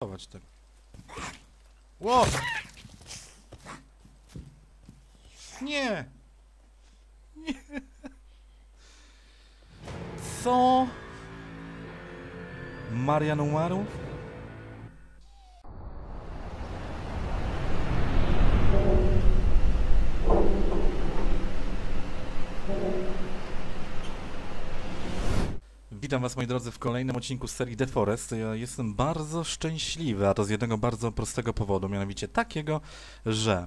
Chować tak. Ło! Nie! Nie! Co? Marian umarł? Witam Was moi drodzy w kolejnym odcinku z serii The Forest. Ja jestem bardzo szczęśliwy, a to z jednego bardzo prostego powodu, mianowicie takiego, że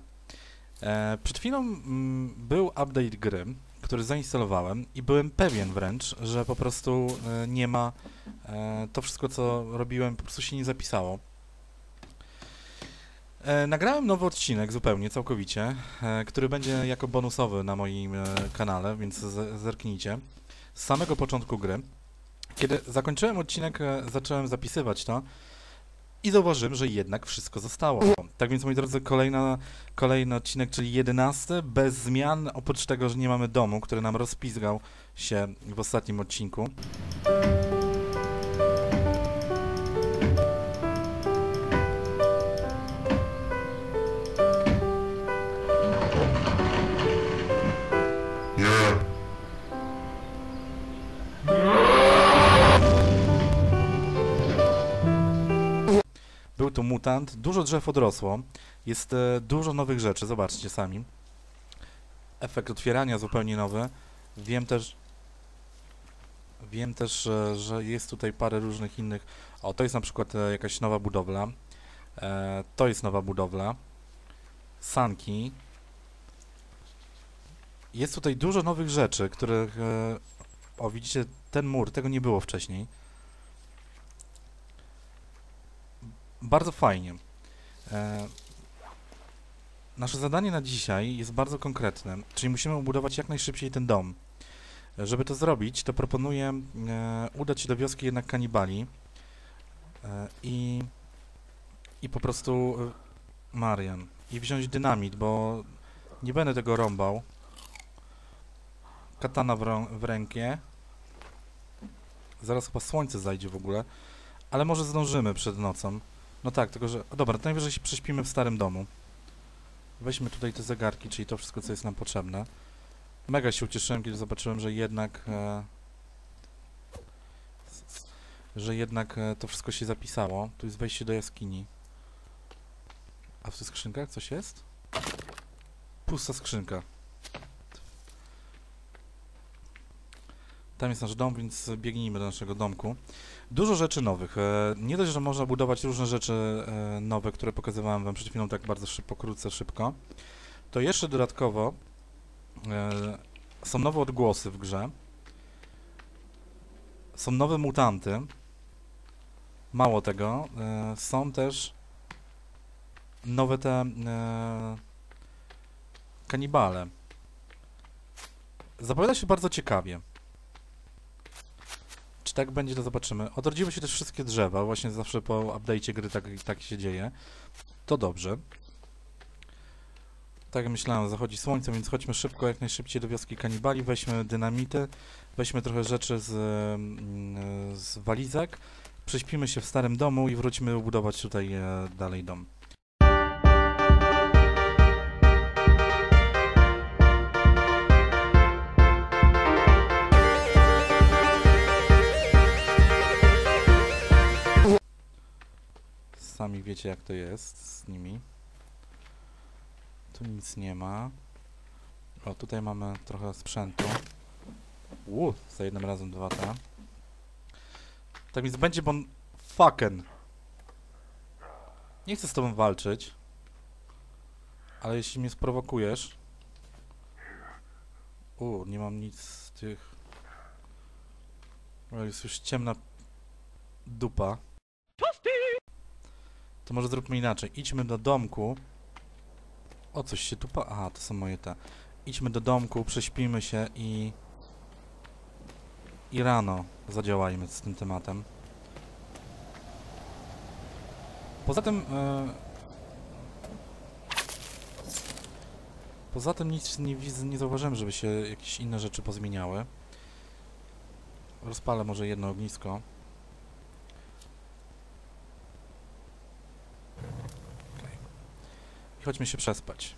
e, przed chwilą mm, był update gry, który zainstalowałem i byłem pewien wręcz, że po prostu e, nie ma, e, to wszystko co robiłem po prostu się nie zapisało. E, nagrałem nowy odcinek zupełnie, całkowicie, e, który będzie jako bonusowy na moim e, kanale, więc zerknijcie. Z samego początku gry. Kiedy zakończyłem odcinek, e, zacząłem zapisywać to i zauważyłem, że jednak wszystko zostało. Tak więc, moi drodzy, kolejna, kolejny odcinek, czyli jedenasty, bez zmian, oprócz tego, że nie mamy domu, który nam rozpizgał się w ostatnim odcinku. Mutant, dużo drzew odrosło, jest e, dużo nowych rzeczy, zobaczcie sami. Efekt otwierania zupełnie nowy. Wiem też, wiem też, e, że jest tutaj parę różnych innych. O, to jest na przykład e, jakaś nowa budowla. To jest nowa budowla. Sanki. Jest tutaj dużo nowych rzeczy, których... O, widzicie, ten mur, tego nie było wcześniej. Bardzo fajnie. E, nasze zadanie na dzisiaj jest bardzo konkretne, czyli musimy ubudować jak najszybciej ten dom. E, Żeby to zrobić, to proponuję e, udać się do wioski jednak kanibali e, i, i po prostu e, Marian i wziąć dynamit, bo nie będę tego rąbał. Katana w, rą- w rękie. Zaraz chyba słońce zajdzie w ogóle, ale może zdążymy przed nocą. No tak, tylko że... Dobra, to najwyżej się prześpimy w starym domu. Weźmy tutaj te zegarki, czyli to wszystko, co jest nam potrzebne. Mega się ucieszyłem, kiedy zobaczyłem, że jednak... E, że jednak e, to wszystko się zapisało. Tu jest wejście do jaskini. A w tych skrzynkach coś jest? Pusta skrzynka. Tam jest nasz dom, więc biegnijmy do naszego domku. Dużo rzeczy nowych. E, Nie dość, że można budować różne rzeczy e, nowe, które pokazywałem Wam przed chwilą tak bardzo szybko, pokrótce, szybko, to jeszcze dodatkowo e, są nowe odgłosy w grze. Są nowe mutanty. Mało tego, są też nowe te kanibale. Zapowiada się bardzo ciekawie. Czy tak będzie, to zobaczymy. Odrodziły się też wszystkie drzewa, właśnie zawsze po update'cie gry tak, tak się dzieje. To dobrze. Tak myślałem, zachodzi słońce, więc chodźmy szybko, jak najszybciej do wioski kanibali, weźmy dynamity, weźmy trochę rzeczy z, mm, z walizek, prześpimy się w starym domu i wrócimy budować tutaj e, dalej dom. Wiecie jak to jest z nimi. Tu nic nie ma. O, tutaj mamy trochę sprzętu. Uuu, za jednym razem dwa te. Tak więc będzie bon... Fucken! Nie chcę z tobą walczyć. Ale jeśli mnie sprowokujesz... U, nie mam nic z tych... O, jest już ciemna dupa. To może zróbmy inaczej. Idźmy do domku. O, coś się tu pa... Aha, to są moje te. Idźmy do domku, prześpimy się i... I rano zadziałajmy z tym tematem. Poza tym... E... Poza tym nic nie nie zauważyłem, żeby się jakieś inne rzeczy pozmieniały. Rozpalę może jedno ognisko. Chodźmy się przespać.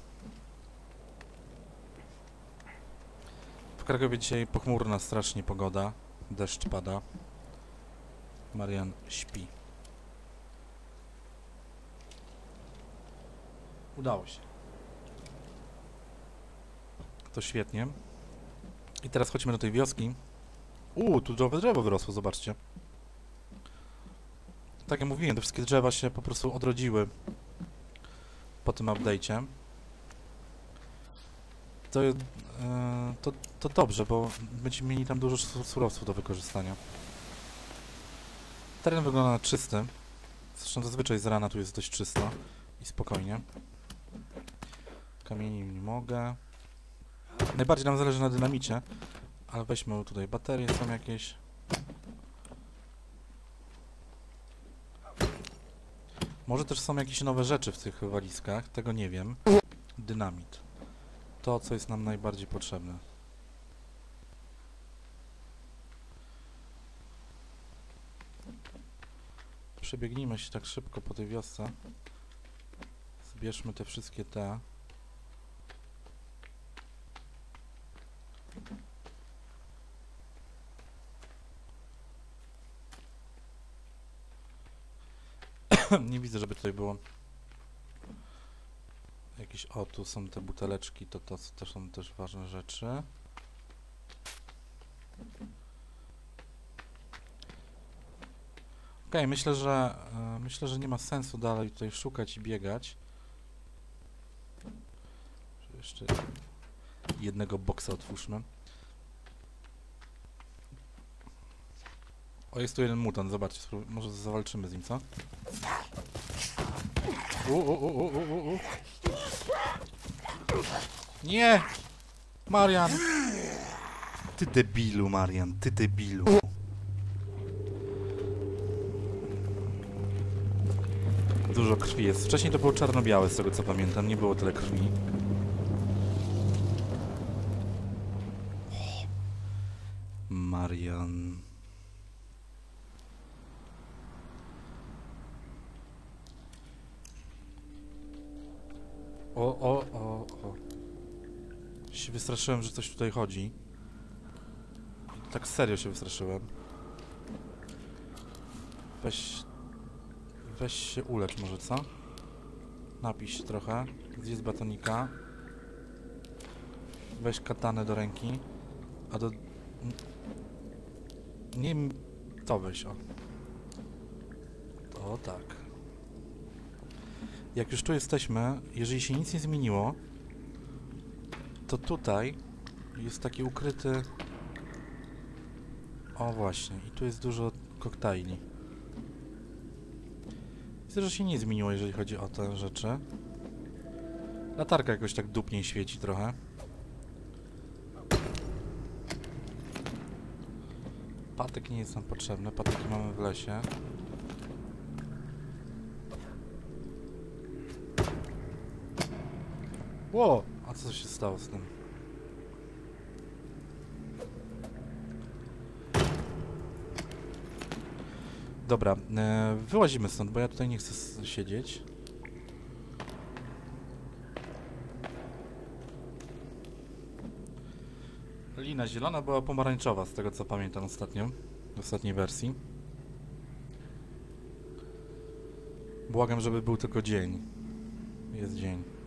W Krakowie dzisiaj pochmurna strasznie pogoda. Deszcz pada. Marian śpi. Udało się. To świetnie. I teraz chodźmy do tej wioski. Uuu, tu drzewo, drzewo wyrosło, zobaczcie. Tak jak mówiłem, te wszystkie drzewa się po prostu odrodziły po tym update'cie. To, e, to, to dobrze, bo będziemy mieli tam dużo su- surowców do wykorzystania. Teren wygląda na czysty. Zresztą zazwyczaj z rana tu jest dość czysto i spokojnie. Kamieni nie mogę. Najbardziej nam zależy na dynamicie, ale weźmy tutaj baterie są jakieś. Może też są jakieś nowe rzeczy w tych walizkach, tego nie wiem. Dynamit. To, co jest nam najbardziej potrzebne. Przebiegnijmy się tak szybko po tej wiosce. Zbierzmy te wszystkie te. nie widzę, żeby tutaj było jakieś... O, tu są te buteleczki, to, to też są też ważne rzeczy. Okej, myślę, że e, myślę, że nie ma sensu dalej tutaj szukać i biegać. Jeszcze jednego boksa otwórzmy. O, jest tu jeden mutant, zobaczcie, może zawalczymy z nim, co? U, u, u, u, u. Nie! Marian! Ty debilu, Marian, ty debilu. Dużo krwi jest. Wcześniej to było czarno-białe, z tego co pamiętam, nie było tyle krwi. Wystraszyłem, że coś tutaj chodzi. Tak serio się wystraszyłem. Weź... Weź się ulecz może, co? Napij się trochę. Zjedz batonika. Weź katanę do ręki. A do... Nie. To weź, o. O tak. Jak już tu jesteśmy, jeżeli się nic nie zmieniło, to tutaj jest taki ukryty... O właśnie, i tu jest dużo koktajli. Widzę, że się nie zmieniło, jeżeli chodzi o te rzeczy. Latarka jakoś tak dupniej świeci trochę. Patyk nie jest nam potrzebny, patyki mamy w lesie. Ło! A co się stało z tym? Dobra, e, wyłazimy stąd, bo ja tutaj nie chcę siedzieć. Lina zielona była pomarańczowa, z tego co pamiętam ostatnio, w ostatniej wersji. Błagam, żeby był tylko dzień. Jest dzień.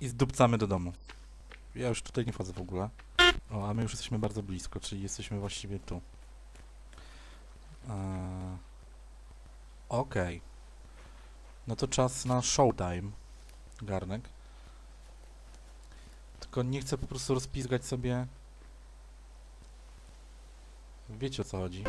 I zdupcamy do domu. Ja już tutaj nie wchodzę w ogóle. O, a my już jesteśmy bardzo blisko, czyli jesteśmy właściwie tu. Eee, Okej. No to czas na showtime, garnek. Tylko nie chcę po prostu rozpizgać sobie... Wiecie o co chodzi.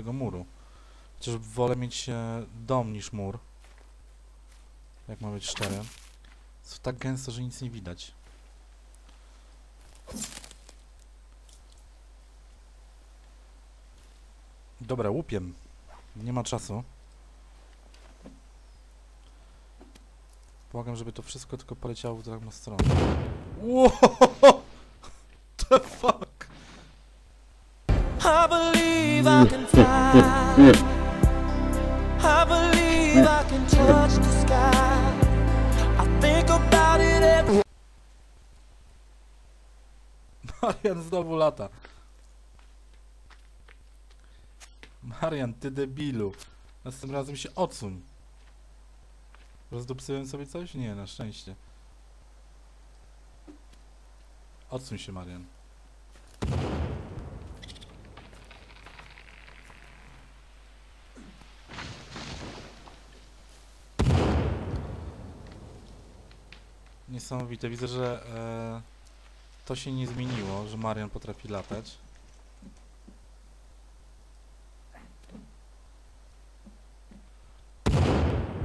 Tego muru. Chociaż wolę mieć e, dom niż mur. Jak ma być szczery. Jest tak gęsto, że nic nie widać. Dobra, łupiem. Nie ma czasu. Błagam, żeby to wszystko tylko poleciało w drugą stronę. Wow! The fuck? Marian znowu lata. Marian, ty debilu. Następnym razem się odsuń. Rozdupcyłem sobie coś? Nie, na szczęście. Odsuń się, Marian. Niesamowite. Widzę, że e, to się nie zmieniło, że Marian potrafi latać.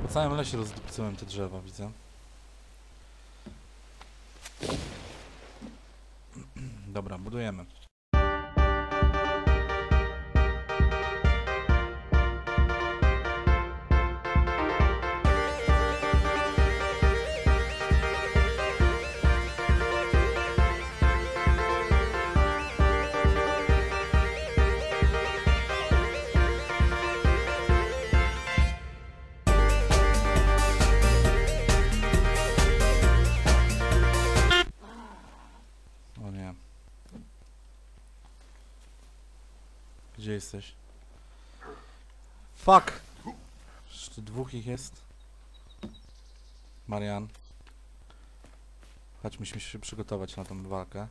Po całym lesie rozdupcyłem te drzewa, widzę. Dobra, budujemy. Fuck! Jeszcze dwóch ich jest. Marian. Chodź, musimy się przygotować na tą walkę.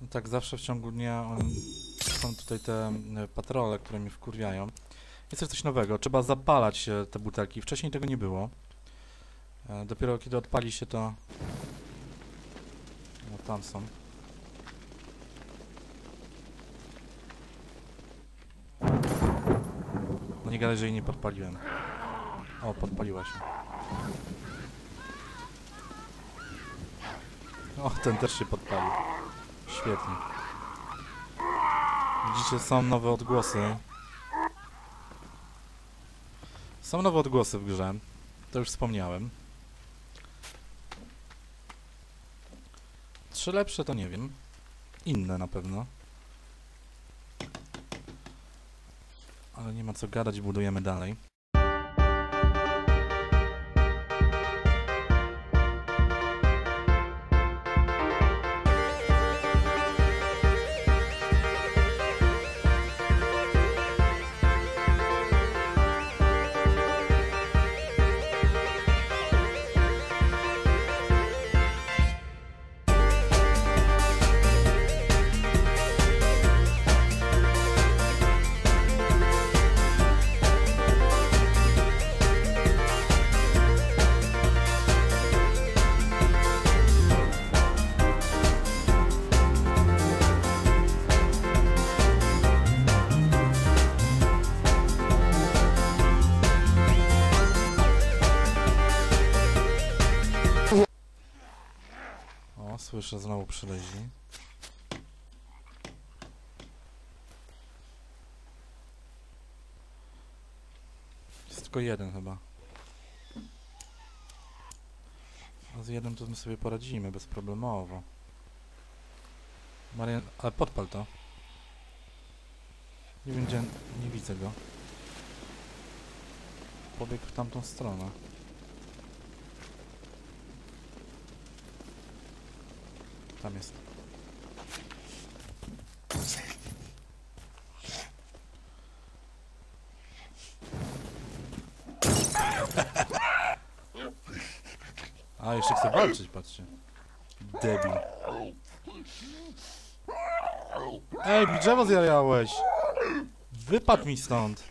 No tak, zawsze w ciągu dnia on, są tutaj te e, patrole, które mnie wkurwiają. Jest coś nowego, trzeba zapalać e, te butelki. Wcześniej tego nie było. E, Dopiero kiedy odpali się to... No tam są. No nie gadaj, że jej nie podpaliłem. O, podpaliła się. O, ten też się podpalił. Świetnie. Widzicie, są nowe odgłosy. Są nowe odgłosy w grze. To już wspomniałem. Trzy lepsze to nie wiem. Inne na pewno. Ale nie ma co gadać, budujemy dalej. Słyszę, znowu przyleźli. Jest tylko jeden chyba. A z jednym to my sobie poradzimy bezproblemowo. Marian, ale podpal to. Nie gdzie, nie widzę go. Pobiegł w tamtą stronę. Tam jest. A, jeszcze chce walczyć, patrzcie. Debil. Ej, drzewo zjarałeś! Wypadł mi stąd!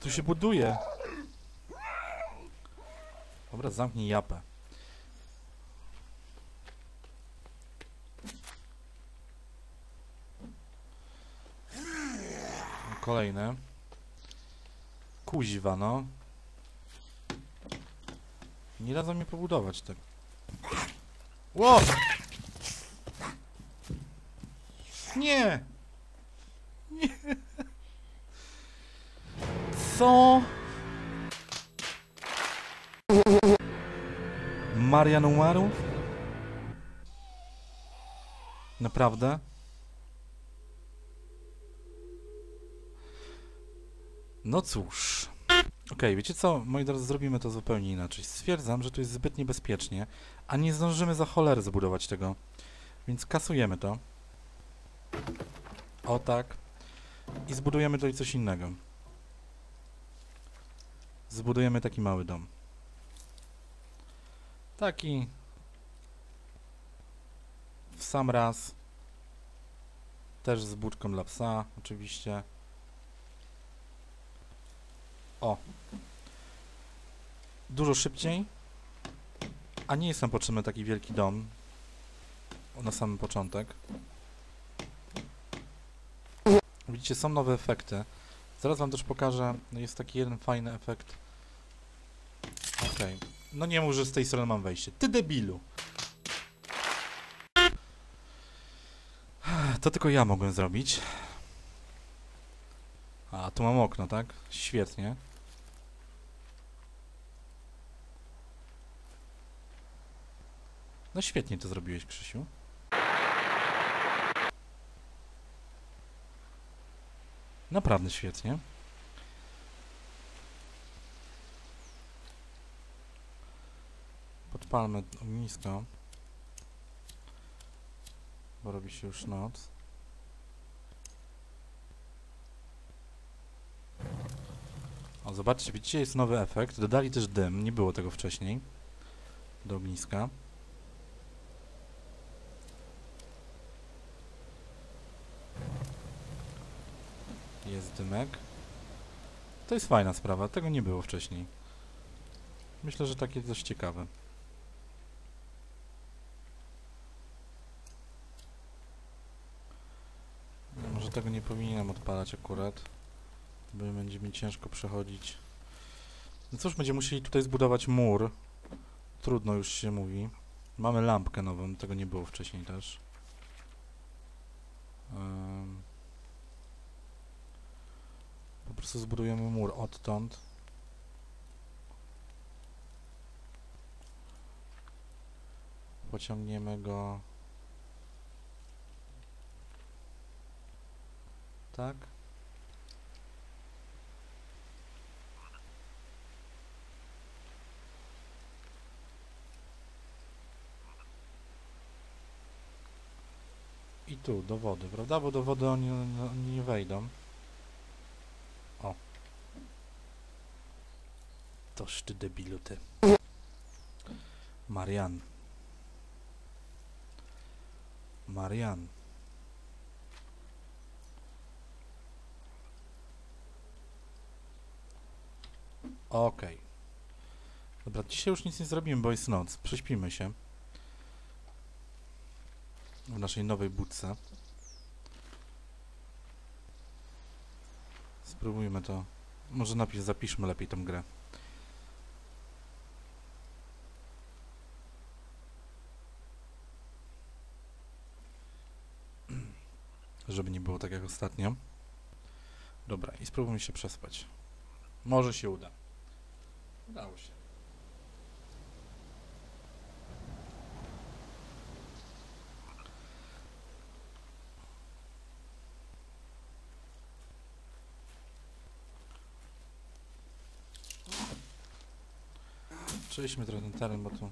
Tu się buduje. Dobra, zamknij japę. Kolejne. Kuźwa, no. Nie dadzą mi pobudować tego. Ło! Nie! Nie! Co? Marian umarł? Naprawdę? No cóż. Okej, wiecie co, moi drodzy, zrobimy to zupełnie inaczej. Stwierdzam, że to jest zbyt niebezpiecznie, a nie zdążymy za cholerę zbudować tego. Więc kasujemy to. O tak. I zbudujemy tutaj coś innego. Zbudujemy taki mały dom. Taki w sam raz. Też z budką dla psa, oczywiście. O. Dużo szybciej. A nie jest nam potrzebny taki wielki dom. Na samym początek. Widzicie, są nowe efekty. Zaraz wam też pokażę. No Jest taki jeden fajny efekt. Okej. No nie mów, że z tej strony mam wejście. Ty debilu! To tylko ja mogłem zrobić. Tu mam okno, tak? Świetnie. No świetnie to zrobiłeś, Krzysiu. Naprawdę świetnie. Podpalmy ognisko. Bo robi się już noc. O, zobaczcie, widzicie, jest nowy efekt. Dodali też dym, nie było tego wcześniej. Do ogniska. Jest dymek. To jest fajna sprawa, tego nie było wcześniej. Myślę, że takie dość ciekawe. No, może tego nie powinienem odpalać akurat, będzie mi ciężko przechodzić. No cóż, będziemy musieli tutaj zbudować mur. Trudno już się mówi. Mamy lampkę nową, tego nie było wcześniej też. Ym. Po prostu zbudujemy mur odtąd. Pociągniemy go. Tak. Tu, do wody, prawda? Bo do wody oni, oni nie wejdą. O. Toż ty debilu ty. Marian. Marian. Okej. Dobra, dzisiaj już nic nie zrobimy, bo jest noc. Prześpimy się. W naszej nowej budce. Spróbujmy to. Może napis zapiszmy lepiej tą grę. Żeby nie było tak jak ostatnio. Dobra, i spróbujmy się przespać. Może się uda. Udało się. Przejdźmy trochę ten teren, bo tu...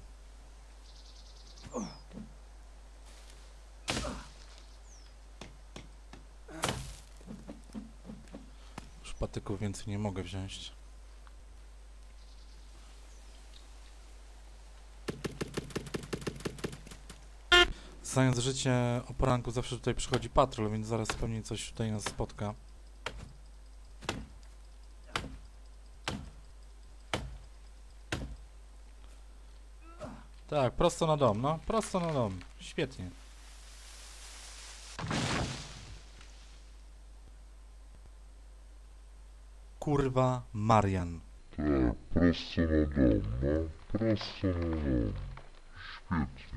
Już patyków więcej nie mogę wziąć. Znając życie o poranku zawsze tutaj przychodzi patrol, więc zaraz pewnie coś tutaj nas spotka. Tak, prosto na dom, no, prosto na dom. Świetnie. Kurwa Marian. Tak, prosto na dom, no. Prosto na dom. Świetnie.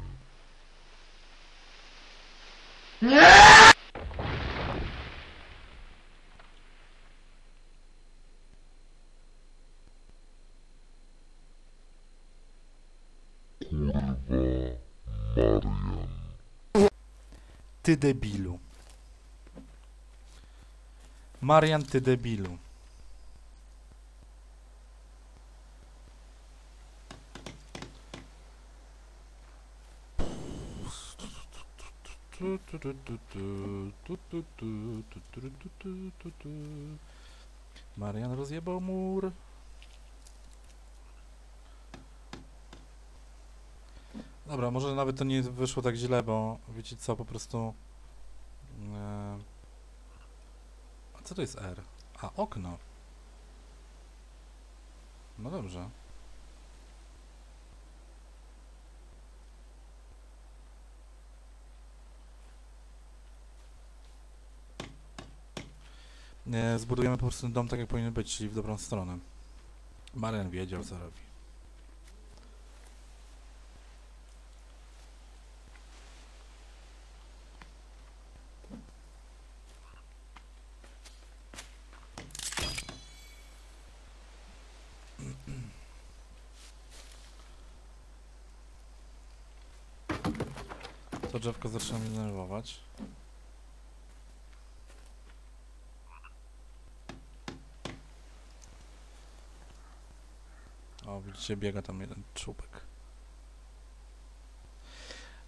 Ty debilu. Marian, ty debilu. Marian rozjebał mur. Dobra, może nawet to nie wyszło tak źle, bo wiecie co, po prostu... E... A co to jest R? A, okno. No dobrze. Nie, zbudujemy po prostu dom tak jak powinien być, czyli w dobrą stronę. Marian wiedział co robi. To drzewko zaczyna mnie denerwować. O, widzicie, biega tam jeden czubek.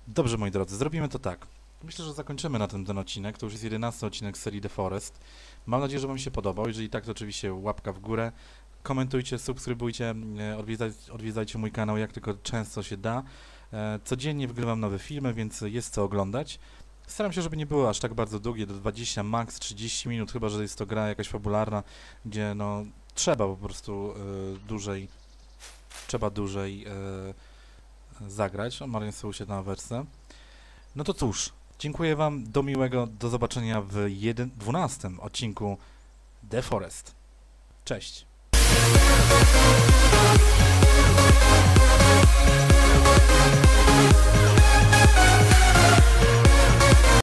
Dobrze, moi drodzy, zrobimy to tak. Myślę, że zakończymy na tym ten odcinek. To już jest 11 odcinek serii The Forest. Mam nadzieję, że Wam się podobał. Jeżeli tak, to oczywiście łapka w górę. Komentujcie, subskrybujcie, e, odwiedzaj, odwiedzajcie mój kanał, jak tylko często się da. E, Codziennie wygrywam nowe filmy, więc jest co oglądać. Staram się, żeby nie było aż tak bardzo długie, do 20, max 30 minut, chyba że jest to gra jakaś fabularna, gdzie no trzeba po prostu e, dłużej trzeba dłużej e, zagrać. O, Marian usiadł na wersję. No to cóż, dziękuję Wam, do miłego, do zobaczenia w 1, 12 odcinku The Forest. Cześć.